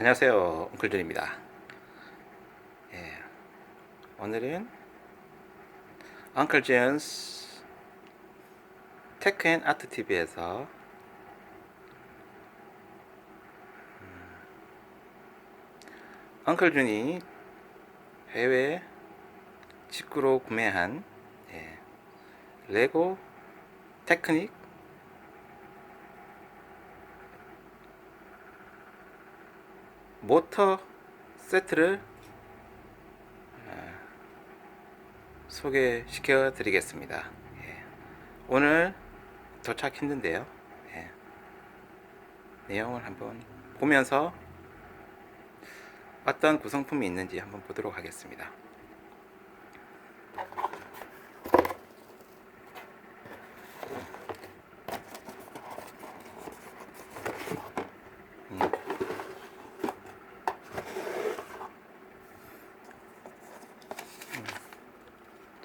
안녕하세요. 엉클존입니다. 예, 오늘은 엉클존스 테크 앤 아트 TV에서 엉클존이 해외 직구로 구매한 예, 레고 테크닉 모터 세트를 어, 소개시켜 드리겠습니다. 예. 오늘 도착했는데요. 예. 내용을 한번 보면서 어떤 구성품이 있는지 한번 보도록 하겠습니다.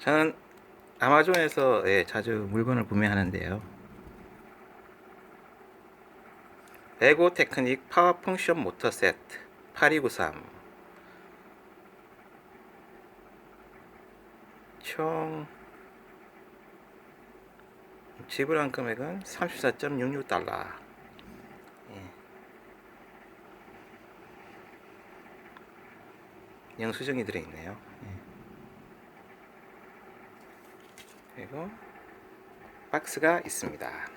저는 아마존에서 예, 자주 물건을 구매하는데요. 레고 테크닉 파워 펑션 모터 세트 8293. 총 지불한 금액은 34.66달러. 예. 영수증이 들어있네요. 예. 그리고 박스가 있습니다.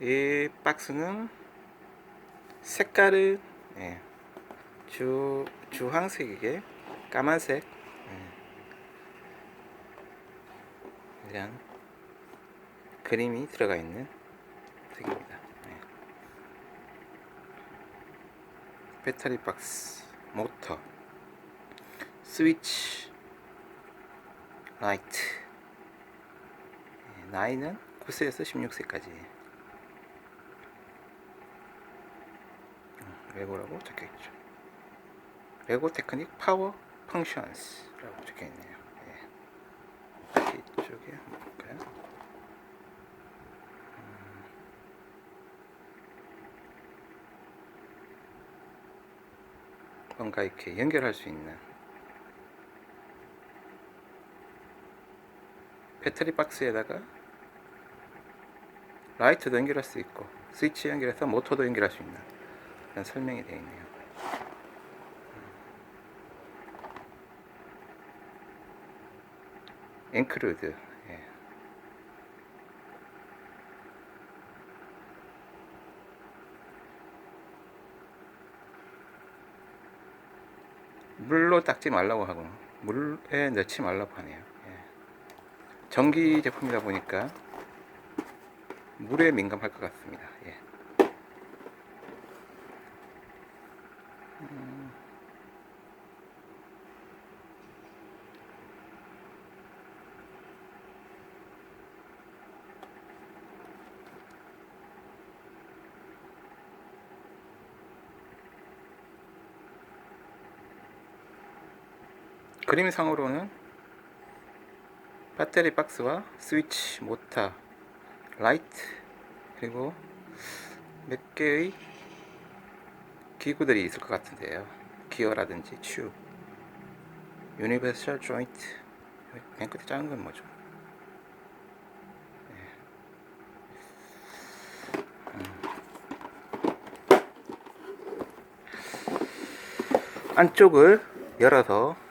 이 박스는 색깔은 예, 주 주황색이게 까만색 예, 이런 그림이 들어가 있는 색입니다. 예. 배터리 박스, 모터, 스위치, 라이트. 예, 나이는 9세에서 16세까지. 레고라고 적혀 있죠. 레고 테크닉 파워 펑션스라고 적혀 있네요. 예. 이쪽에 한번 볼까요? 뭔가 이렇게 연결할 수 있는 배터리 박스에다가 라이트도 연결할 수 있고 스위치 연결해서 모터도 연결할 수 있는 그런 설명이 되어 있네요. 앵크루드 예. 물로 닦지 말라고 하고 물에 넣지 말라고 하네요. 예. 전기 제품이다 보니까 물에 민감할 것 같습니다. 예. 그림상으로는 배터리 박스와 스위치, 모터, 라이트 그리고 몇 개의 기구들이 있을 것 같은데요. 기어라든지 튜, 유니버설 조인트, 맨 끝에 작은 건 뭐죠? 예. 음. 안쪽을 열어서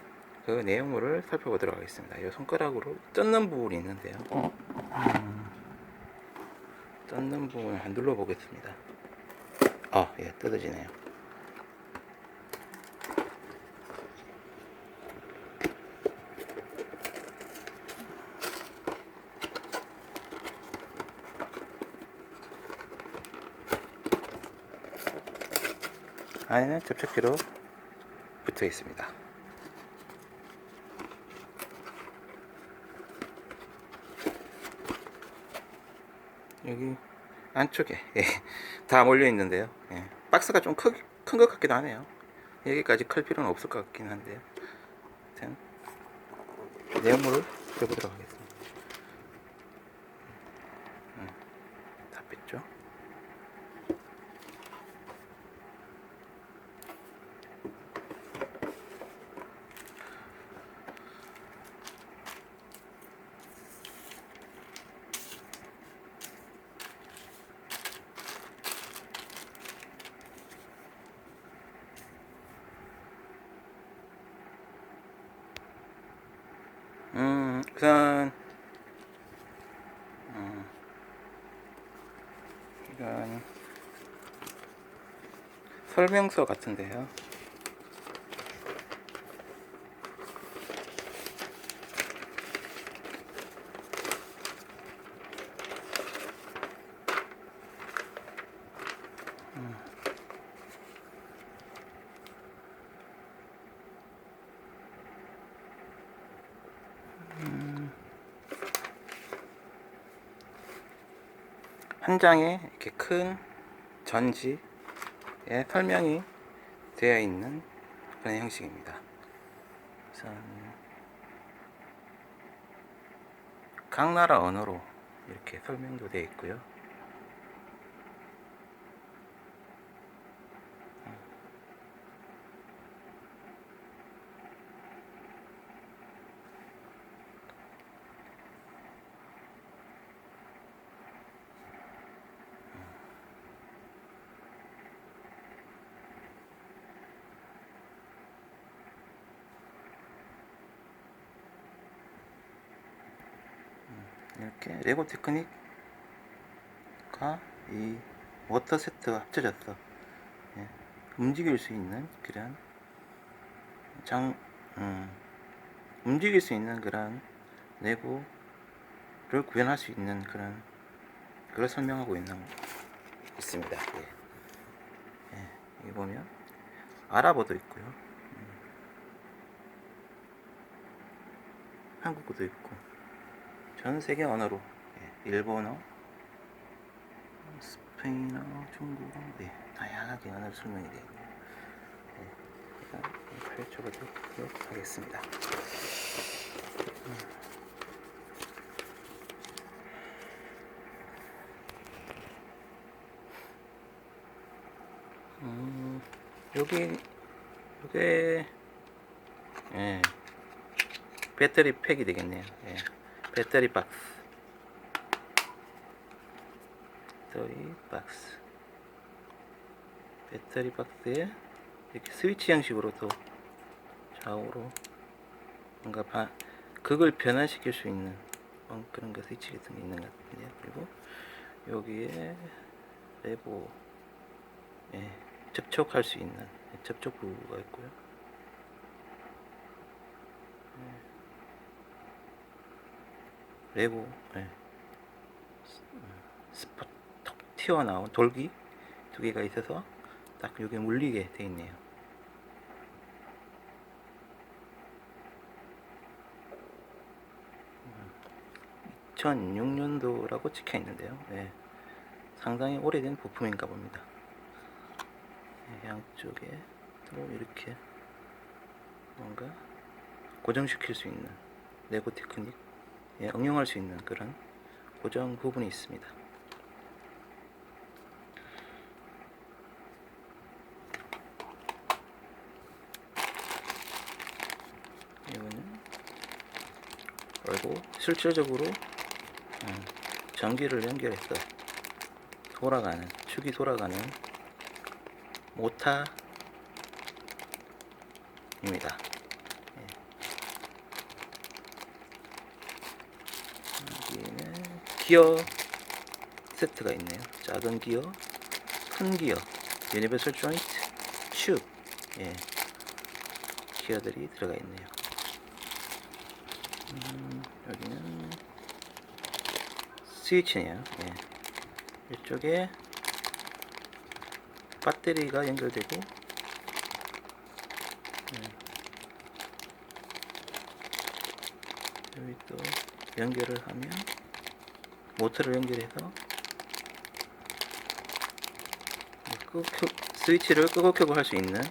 그 내용물을 살펴보도록 하겠습니다. 이 손가락으로 뜯는 부분이 있는데요. 음, 뜯는 부분을 한 눌러보겠습니다. 아, 예, 뜯어지네요. 안에는 접착제로 붙어 있습니다. 여기 안쪽에 예, 다 몰려 있는데요. 예, 박스가 좀 큰 것 같기도 하네요. 여기까지 클 필요는 없을 것 같긴 한데요. 내용물을 해보도록 하겠습니다. 음, 이건 설명서 같은데요. 한 장에 이렇게 큰 전지에 설명이 되어 있는 그런 형식입니다. 우선 각 나라 언어로 이렇게 설명도 되어 있고요. 이렇게 레고 테크닉과 이 워터 세트가 합쳐졌어. 예, 움직일 수 있는 그런 장, 음, 움직일 수 있는 그런 레고를 구현할 수 있는 그런 그걸 설명하고 있는 있습니다. 예. 예, 여기 보면 아랍어도 있고요. 음. 한국어도 있고 전 세계 언어로 예, 일본어, 스페인어, 중국어, 네, 다양하게 언어 설명이 되어 있네요. 펼쳐보도록 하겠습니다. 음, 여기, 요게, 예, 배터리 팩이 되겠네요. 예. 배터리 박스. 배터리 박스. 배터리 박스에 이렇게 스위치 형식으로 또 좌우로 뭔가 바, 극을 변환시킬 수 있는 어, 그런 거 스위치 같은 게 있는 것 같은데요. 그리고 여기에 레고 예, 접촉할 수 있는 접촉 부가 있고요 레고 예. 스포 톡 튀어나온 돌기 두 개가 있어서 딱 여기 물리게 돼 있네요. 2006년도라고 찍혀 있는데요. 예. 상당히 오래된 부품인가 봅니다. 예, 양쪽에 또 이렇게 뭔가 고정시킬 수 있는 레고 테크닉 예, 응용할 수 있는 그런 고정 부분이 있습니다. 이거는 그리고 실질적으로 음, 전기를 연결해서 돌아가는 축이 돌아가는 모타입니다. 여 기어 세트가 있네요. 작은 기어, 큰 기어, 유니버설 조인트, 슈, 예, 기어들이 들어가 있네요. 음, 여기는 스위치네요. 예. 이쪽에 배터리가 연결되고 예. 여기 또 연결을 하면 모터를 연결해서 끄고 켜, 스위치를 끄고 켜고 할 수 있는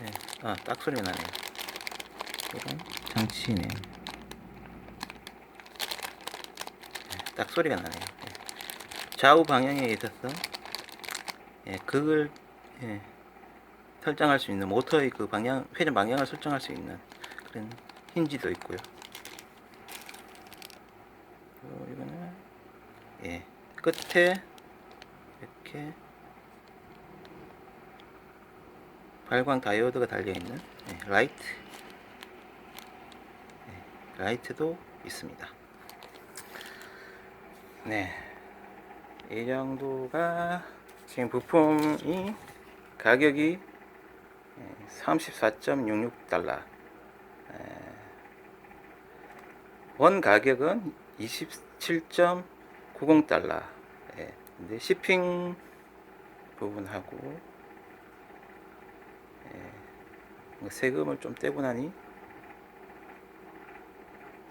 네. 아, 딱 소리 나네요. 그런 장치네요. 네, 딱 소리가 나네요. 네. 좌우 방향에 있어서 예, 그걸 예, 설정할 수 있는 모터의 그 방향 회전 방향을 설정할 수 있는 그런 힌지도 있고요. 그리고 이거는 예 끝에 이렇게 발광 다이오드가 달려 있는 예, 라이트 예, 라이트도 있습니다. 네. 이 정도가 지금 부품이 가격이 34.66달러. 원 가격은 27.90달러. 예. 근데 shipping 부분하고 예. 세금을 좀 떼고 나니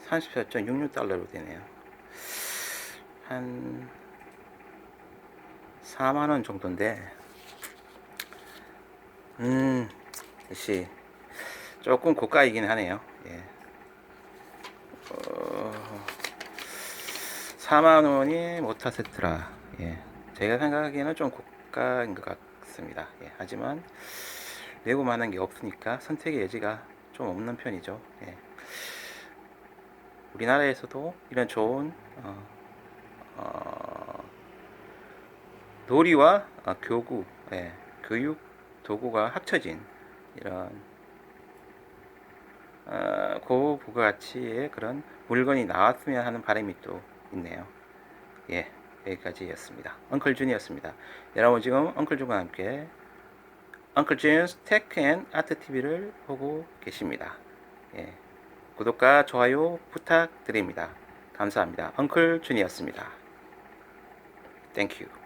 34.66달러로 되네요. 한 4만 원 정도인데, 음, 역시 조금 고가이긴 하네요. 예. 4만 원이 모타 세트라. 예. 제가 생각하기에는 좀 고가인 것 같습니다. 예. 하지만 내고 만한 게 없으니까 선택의 여지가 좀 없는 편이죠. 예. 우리나라에서도 이런 좋은 어, 어, 놀이와 어, 교구, 예, 교육 도구가 합쳐진 이런 어, 고부가치의 그런 물건이 나왔으면 하는 바람이 또 있네요. 예, 여기까지였습니다. 엉클 준이었습니다. 여러분 지금 엉클 준과 함께 엉클 준스 테크 앤 아트 TV를 보고 계십니다. 예, 구독과 좋아요 부탁드립니다. 감사합니다. 엉클 준이었습니다. 땡큐.